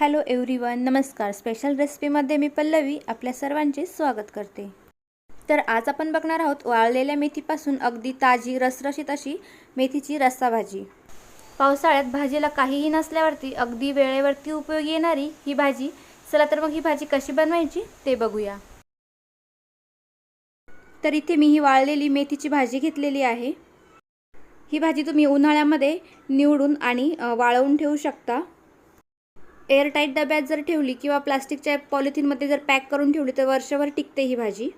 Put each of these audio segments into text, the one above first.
Hello everyone नमस्कार. Special रेसिपीमध्ये मी पल्लवी आपल्या सर्वांचे स्वागत करते. तर आज आपण बघणार आहोत वाळलेल्या मेथीपासून अगदी ताजी रसरशीत अशी मेथीची रस्सा भाजी. पावसाळ्यात भाजीला काहीही नसल्यावरती अगदी वेळेवरती उपयोगी येणारी ही भाजी. चला तर मग ही भाजी कशी बनवायची ते बघूया. तर इथे मी ही वाळलेली मेथीची भाजी घेतलेली आहे. ही भाजी तुम्ही उन्हाळ्यामध्ये निवडून आणि वाळवून ठेवू शकता. एअरटाईट डब्यात जर ठेवली किंवा प्लास्टिकच्या पॉलिथिनमध्ये जर पॅक करून ठेवली तर वर्षभर टिकते ही भाजी.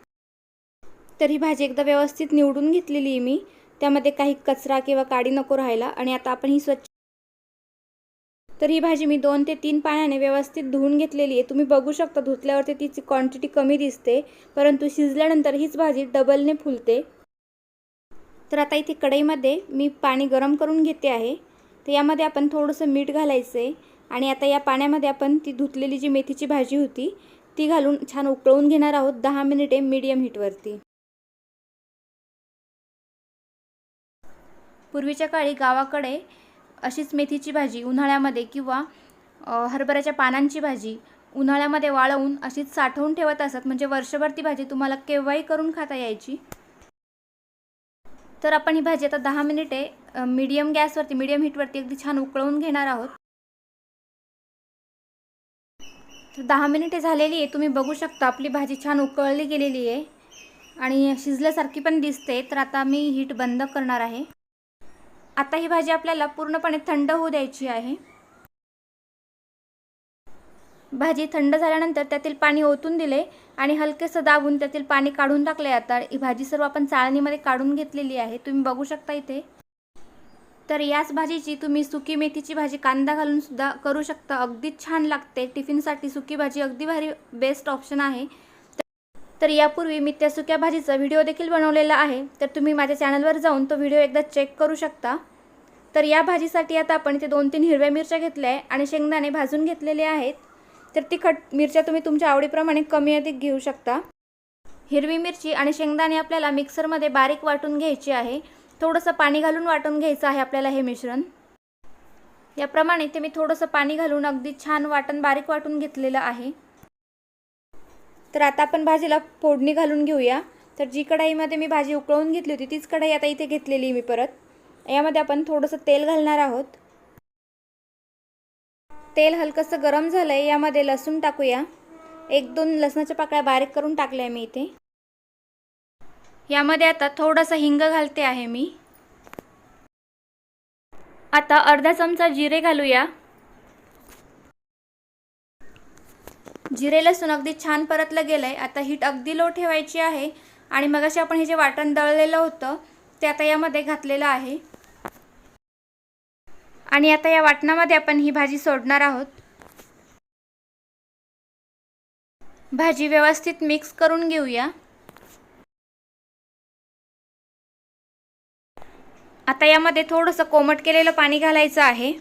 तर ही भाजी एकदा व्यवस्थित निवडून घेतलेली आहे मी. त्यामध्ये काही कचरा किंवा काडी नको राहायला आणि आता आपण ही स्वच्छ तर ही भाजी मी दोन ते तीन पाण्याने व्यवस्थित धुवून घेतलेली आहे. तुम्ही बघू शकता धुतल्यावरती तिची क्वांटिटी कमी दिसते परंतु शिजल्यानंतर हीच भाजी डबलने फुलते. तर आता इथे कढईमध्ये मी पाणी गरम करून घेते आहे. तर यामध्ये आपण थोडंसं मीठ घालायचं आहे आणि आता या पाण्यामध्ये आपण ती धुतलेली जी मेथीची भाजी होती ती घालून छान उकळवून घेणार आहोत दहा मिनिटे मीडियम हीटवरती पूर्वीच्या काळी गावाकडे अशीच मेथीची भाजी उन्हाळ्यामध्ये किंवा हरभऱ्याच्या पानांची भाजी उन्हाळ्यामध्ये वाळवून अशीच साठवून ठेवत असत. म्हणजे वर्षभर ती भाजी तुम्हाला केव्हाही करून खाता यायची. तर आपण ही भाजी आता दहा मिनिटे मीडियम गॅसवरती मीडियम हीटवरती अगदी छान उकळवून घेणार आहोत. तर दहा मिनिटे झालेली आहे. तुम्ही बघू शकता आपली भाजी छान उकळली गेलेली आहे. आणि शिजल्यासारखी पण दिसते. तर आता मी हीट बंद करणार आहे. आता ही भाजी आपल्याला पूर्णपणे थंड होऊ द्यायची आहे. भाजी थंड झाल्यानंतर त्यातील पाणी ओतून दिले आणि हलकेसं दाबून त्यातील पाणी काढून टाकले. आता ही भाजी सर्व आपण चाळणीमध्ये काढून घेतलेली आहे. तुम्ही बघू शकता इथे. तर याच भाजीची तुम्ही सुकी मेथीची भाजी कांदा घालून सुद्धा करू शकता. अगदीच छान लागते. टिफिनसाठी सुकी भाजी अगदी भारी बेस्ट ऑप्शन आहे. तर यापूर्वी मी त्या सुक्या भाजीचा व्हिडिओ देखील बनवलेला आहे. तर तुम्ही माझ्या चॅनलवर जाऊन तो व्हिडिओ एकदा चेक करू शकता. तर या भाजीसाठी आता आपण इथे दोन तीन हिरव्या मिरच्या घेतल्या आहे आणि शेंगदाणे भाजून घेतलेले आहेत. तर तिखट मिरच्या तुम्ही तुमच्या आवडीप्रमाणे कमी अधिक घेऊ शकता. हिरवी मिरची आणि शेंगदाणे आपल्याला मिक्सरमध्ये बारीक वाटून घ्यायची आहे. थोडंसं पाणी घालून वाटून घ्यायचं आहे आपल्याला हे मिश्रण. याप्रमाणे ते मी थोडंसं पाणी घालून अगदी छान वाटण बारीक वाटून घेतलेलं आहे. तर आता आपण भाजीला फोडणी घालून घेऊया. तर जी कढाईमध्ये मी भाजी उकळवून घेतली होती तीच कढाई आता इथे घेतलेली मी परत. यामध्ये आपण थोडंसं तेल घालणार आहोत. तेल हलकंसं गरम झालं आहे यामध्ये लसूण टाकूया. एक दोन लसणाच्या पाकळ्या बारीक करून टाकल्या मी इथे. यामध्ये आता थोडंसं हिंग घालते आहे मी. आता अर्धा चमचा जिरे घालूया. जिरे लसूण अगदी छान परतलं गेलं आहे आता हीट अगदी लो ठेवायची आहे. आणि मगाशी आपण हे जे वाटण दळलेलं होतं ते आता यामध्ये घातलेलं आहे. आणि आता या वाटणामध्ये आपण ही भाजी सोडणार आहोत. भाजी व्यवस्थित मिक्स करून घेऊया. आता यामध्ये थोडंसं कोमट केलेलं पाणी घालायचं आहे.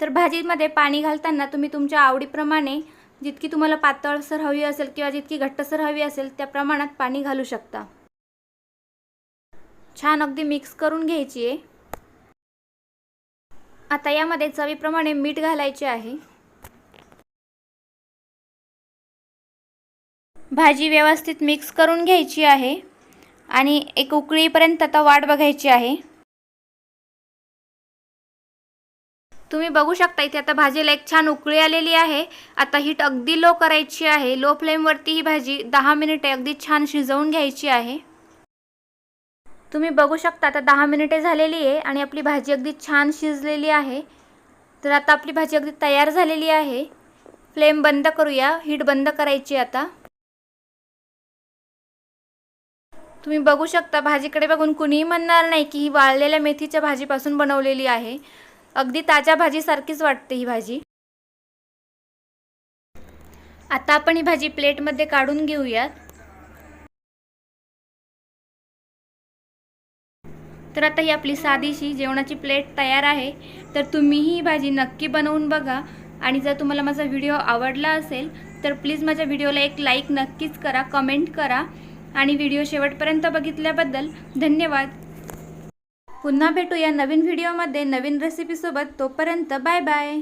तर भाजीमध्ये पाणी घालताना तुम्ही तुमच्या आवडीप्रमाणे जितकी तुम्हाला पातळसर हवी असेल किंवा जितकी घट्टसर हवी असेल त्या प्रमाणात पाणी घालू शकता. छान अगदी मिक्स करून घ्यायची आहे. आता यामध्ये चवीप्रमाणे मीठ घालायचे आहे. भाजी व्यवस्थित मिक्स करून घ्यायची आहे आणि एक उकळीपर्यंत आता वाट बघायची आहे. तुम्ही बघू शकता इथे आता भाजीला एक छान उकळी आलेली आहे. आता हीट अगदी लो करायची आहे. लो फ्लेमवरती ही भाजी दहा मिनिटे अगदी छान शिजवून घ्यायची आहे. तुम्ही बघू शकता आता दहा मिनिटे झालेली आहे आणि आपली भाजी अगदी छान शिजलेली आहे. तर आता आपली भाजी अगदी तयार झालेली आहे. फ्लेम बंद करूया. हीट बंद करायची आता. तुम्ही बघू शकता भाजीकडे बघून कुणीही म्हणणार नाही की ही वाळलेल्या मेथीच्या भाजीपासून बनवलेली आहे. अगदी ताज्या भाजीसारखीच वाटते ही भाजी. आता आपण ही भाजी प्लेटमध्ये काढून घेऊयात. तर आता ही आपली साधीशी जेवणाची प्लेट तयार आहे. तर तुम्हीही ही भाजी नक्की बनवून बघा. आणि जर तुम्हाला माझा व्हिडिओ आवडला असेल तर प्लीज माझ्या व्हिडिओला एक लाईक नक्कीच करा कमेंट करा. आणि व्हिडिओ शेवटपर्यंत बघितल्याबद्दल धन्यवाद. पुन्हा भेटू या नवीन व्हिडिओमध्ये नवीन रेसिपीसोबत तोपर्यंत बाय बाय.